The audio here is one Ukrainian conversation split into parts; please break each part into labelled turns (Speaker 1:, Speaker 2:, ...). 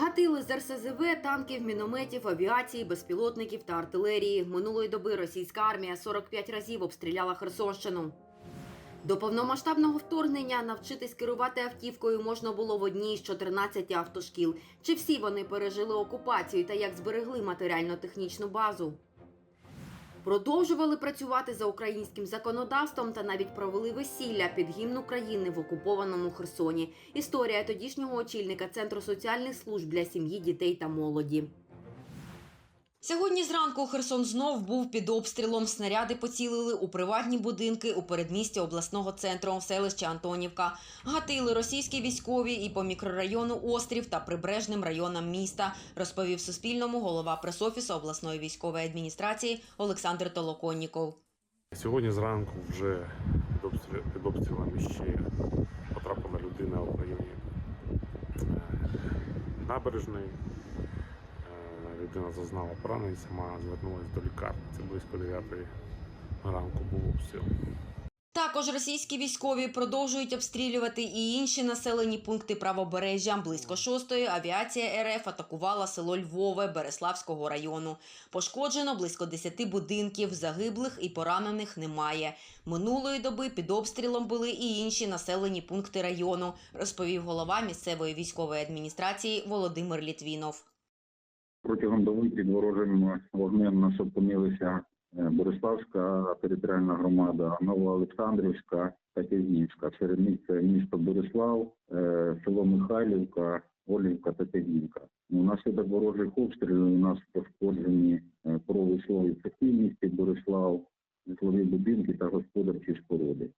Speaker 1: Гатили з РСЗВ, танків, мінометів, авіації, безпілотників та артилерії. Минулої доби російська армія 45 разів обстріляла Херсонщину. До повномасштабного вторгнення навчитись керувати автівкою можна було в одній з 14 автошкіл. Чи всі вони пережили окупацію та як зберегли матеріально-технічну базу? Продовжували працювати за українським законодавством та навіть провели весілля під гімн України в окупованому Херсоні. Історія тодішнього очільника Центру соціальних служб для сім'ї, дітей та молоді. Сьогодні зранку Херсон знов був під обстрілом. Снаряди поцілили у приватні будинки у передмісті обласного центру в селищі Антонівка. Гатили російські військові і по мікрорайону Острів та прибережним районам міста, розповів Суспільному голова пресофісу обласної військової адміністрації Олександр Толоконніков.
Speaker 2: Сьогодні зранку вже під, обстрілами ще потрапила людина в районі е, набережної. Людина зазнала поранень, сама звернулася до лікарні. Це близько 9 ранку був обстріл.
Speaker 1: Також російські військові продовжують обстрілювати і інші населені пункти правобережжя. Близько шостої авіація РФ атакувала село Львове Береславського району. Пошкоджено близько 10 будинків, загиблих і поранених немає. Минулої доби під обстрілом були і інші населені пункти району, розповів голова місцевої військової адміністрації Володимир Літвінов.
Speaker 3: Протягом доби під ворожим вогнем нас опинилися е, Бориславська територіальна громада, Новоолександрівська та Тягнівська. Серед них це місто Борислав, е, село Михайлівка, Олівка та Тягнівка. Унаслідок ворожих обстрілів у нас пошкоджені е, промислові цехи місті Борислав, житлові будинки та господарчі споруди.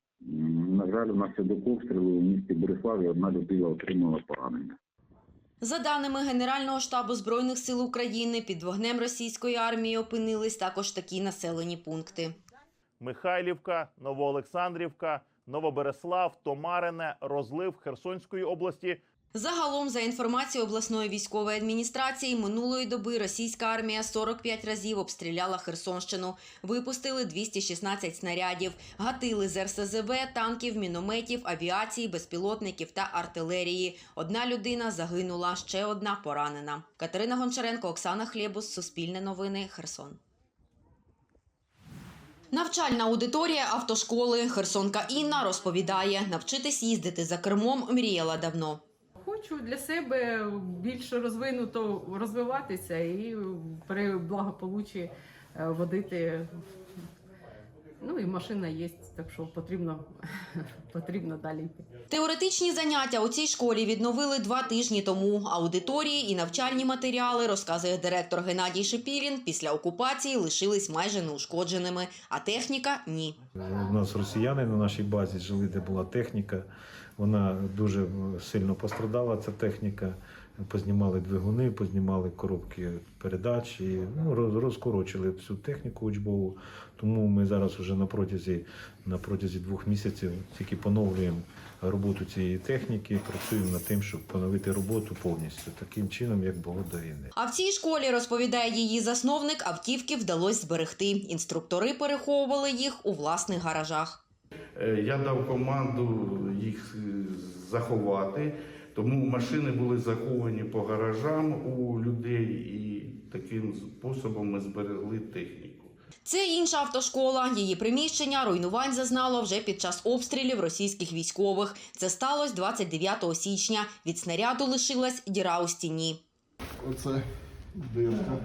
Speaker 3: На жаль, внаслідок обстрілу в місті Бориславі одна людина отримала поранення.
Speaker 1: За даними Генерального штабу Збройних сил України, під вогнем російської армії опинились також такі населені пункти.
Speaker 4: Михайлівка, Новоолександрівка, Новобереслав, Томарине, Розлив Херсонської області.
Speaker 1: Загалом, за інформацією обласної військової адміністрації, минулої доби російська армія 45 разів обстріляла Херсонщину. Випустили 216 снарядів, гатили з РСЗВ, танків, мінометів, авіації, безпілотників та артилерії. Одна людина загинула, ще одна поранена. Катерина Гончаренко, Оксана Хлєбус, Суспільне новини, Херсон. Навчальна аудиторія автошколи Херсонка Інна розповідає, навчитись їздити за кермом мріяла давно.
Speaker 5: Хочу для себе більш розвинуто розвиватися і при благополуччі е, водити. Ну і машина є, так що потрібно, потрібно далі йти.
Speaker 1: Теоретичні заняття у цій школі відновили два тижні тому. Аудиторії і навчальні матеріали, розказує директор Геннадій Шепілін, після окупації лишились майже неушкодженими, а техніка ні.
Speaker 6: У нас росіяни на нашій базі жили, де була техніка. Вона дуже сильно пострадала, ця техніка. Познімали двигуни, познімали коробки передач і ну, роз- розкорочили всю техніку учбову. Тому ми зараз вже на протязі, на протязі двох місяців тільки поновлюємо роботу цієї техніки, працюємо над тим, щоб поновити роботу повністю, таким чином, як було до війни.
Speaker 1: А в цій школі, розповідає її засновник, автівки вдалося зберегти. Інструктори переховували їх у власних гаражах.
Speaker 7: Е, Я дав команду їх е, заховати, тому машини були заховані по гаражам у людей, і таким способом ми зберегли техніку.
Speaker 1: Це інша автошкола. Її приміщення руйнувань зазнало вже під час обстрілів російських військових. Це сталося 29 січня. Від снаряду лишилась діра у стіні.
Speaker 8: Оце дирка.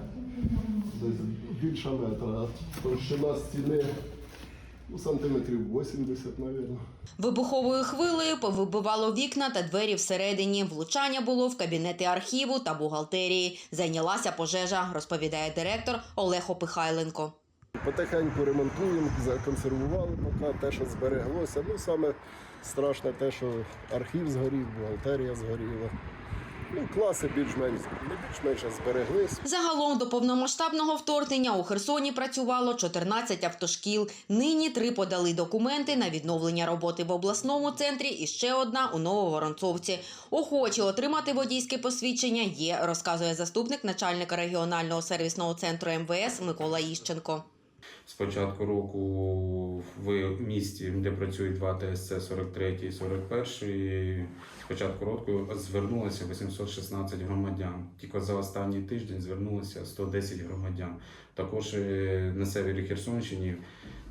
Speaker 8: Десь більше метра. Товщина стіни ну, сантиметрів 80, мабуть.
Speaker 1: Вибуховою хвилею повибивало вікна та двері всередині. Влучання було в кабінети архіву та бухгалтерії. Зайнялася пожежа, розповідає директор Олег Опихайленко.
Speaker 8: Потихеньку ремонтуємо, законсервували поки те, що збереглося. Ну, саме страшне те, що архів згорів, бухгалтерія згоріла. Ну, класи більш-менш більш-менш збереглись.
Speaker 1: Загалом до повномасштабного вторгнення у Херсоні працювало 14 автошкіл. Нині три подали документи на відновлення роботи в обласному центрі і ще одна у Нововоронцовці. Охочі отримати водійське посвідчення є, розказує заступник начальника регіонального сервісного центру МВС Микола Іщенко.
Speaker 9: З початку року в місті, де працюють два ТСЦ 43 і 41, з початку року звернулося 816 громадян. Тільки за останній тиждень звернулося 110 громадян. Також на севері Херсонщині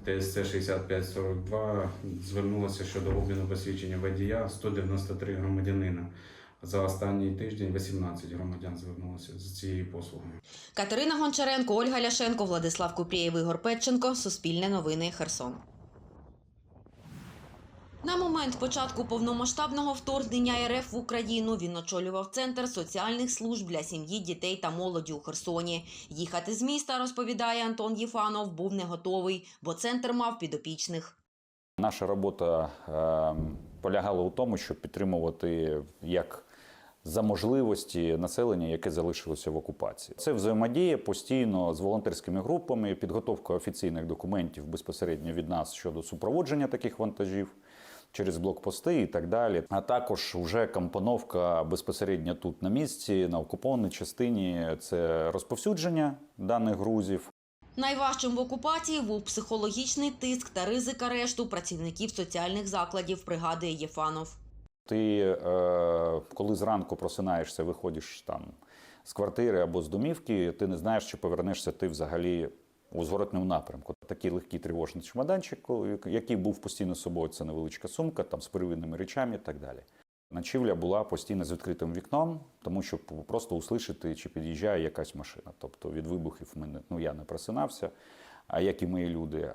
Speaker 9: ТСЦ 6542 звернулося щодо обміну посвідчення водія 193 громадянина. За останній тиждень 18 громадян звернулося з цією послугою.
Speaker 1: Катерина Гончаренко, Ольга Ляшенко, Владислав Купрієв, Ігор Петченко. Суспільне новини Херсон. На момент початку повномасштабного вторгнення РФ в Україну він очолював центр соціальних служб для сім'ї, дітей та молоді у Херсоні. Їхати з міста, розповідає Антон Єфанов, був не готовий, бо центр мав підопічних.
Speaker 10: Наша робота е, полягала у тому, щоб підтримувати як за можливості населення, яке залишилося в окупації. Це взаємодія постійно з волонтерськими групами, підготовка офіційних документів безпосередньо від нас щодо супроводження таких вантажів. Через блокпости і так далі, а також вже компоновка безпосередньо тут на місці, на окупованій частині це розповсюдження даних грузів,
Speaker 1: Найважчим в окупації був психологічний тиск та ризик арешту працівників соціальних закладів, пригадує Єфанов.
Speaker 10: Ти, е, коли зранку просинаєшся, виходиш там з квартири або з домівки, ти не знаєш, чи повернешся ти взагалі у зворотному напрямку. Такий легкий тривожний чемоданчик, який був постійно з собою, це невеличка сумка, там з первинними речами і так далі. Ночівля була постійно з відкритим вікном, тому що просто услышати, чи під'їжджає якась машина. Тобто від вибухів мене, ну я не просинався. А як і мої люди,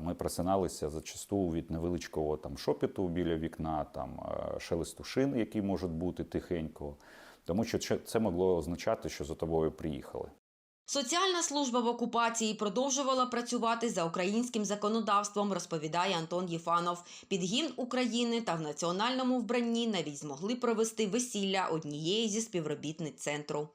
Speaker 10: ми просиналися зачасту від невеличкого там шопіту біля вікна, там е, шелесту шин, які можуть бути тихенько, тому що це- це могло означати, що за тобою приїхали.
Speaker 1: Соціальна служба в окупації продовжувала працювати за українським законодавством, розповідає Антон Єфанов. Під гімн України та в національному вбранні навіть змогли провести весілля однієї зі співробітниць центру.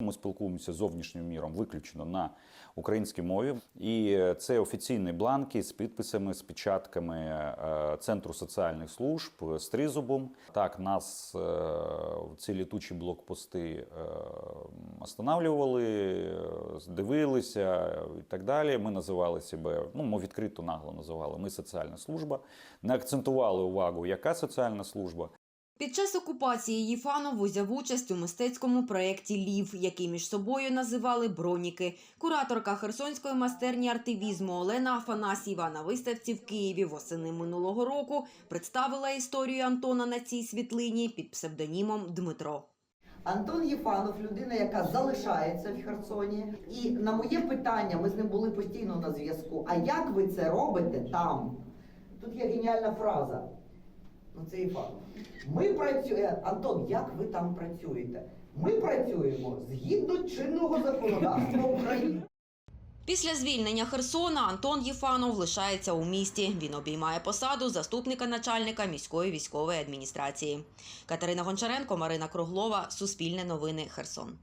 Speaker 10: Ми спілкуємося з зовнішнім міром виключно на українській мові, і це офіційні бланки з підписами, з печатками е, Центру соціальних служб з тризубом. Так, нас е, ці літучі блокпости е, останавливали, дивилися і так далі. Ми називали себе, ну ми відкрито нагло називали. Ми соціальна служба. Не акцентували увагу, яка соціальна служба.
Speaker 1: Під час окупації Єфанов узяв участь у мистецькому проєкті Лів, який між собою називали Броніки. Кураторка Херсонської майстерні артивізму Олена Афанасьєва на виставці в Києві восени минулого року представила історію Антона на цій світлині під псевдонімом Дмитро.
Speaker 11: Антон Єфанов, людина, яка залишається в Херсоні. І на моє питання, ми з ним були постійно на зв'язку. А як ви це робите там? Тут є геніальна фраза. Ну, це Єфанов. Ми працюємо. Антон, як ви там працюєте? Ми працюємо згідно чинного законодавства України.
Speaker 1: Після звільнення Херсона Антон Єфанов лишається у місті. Він обіймає посаду заступника начальника міської військової адміністрації. Катерина Гончаренко, Марина Круглова, Суспільне новини, Херсон.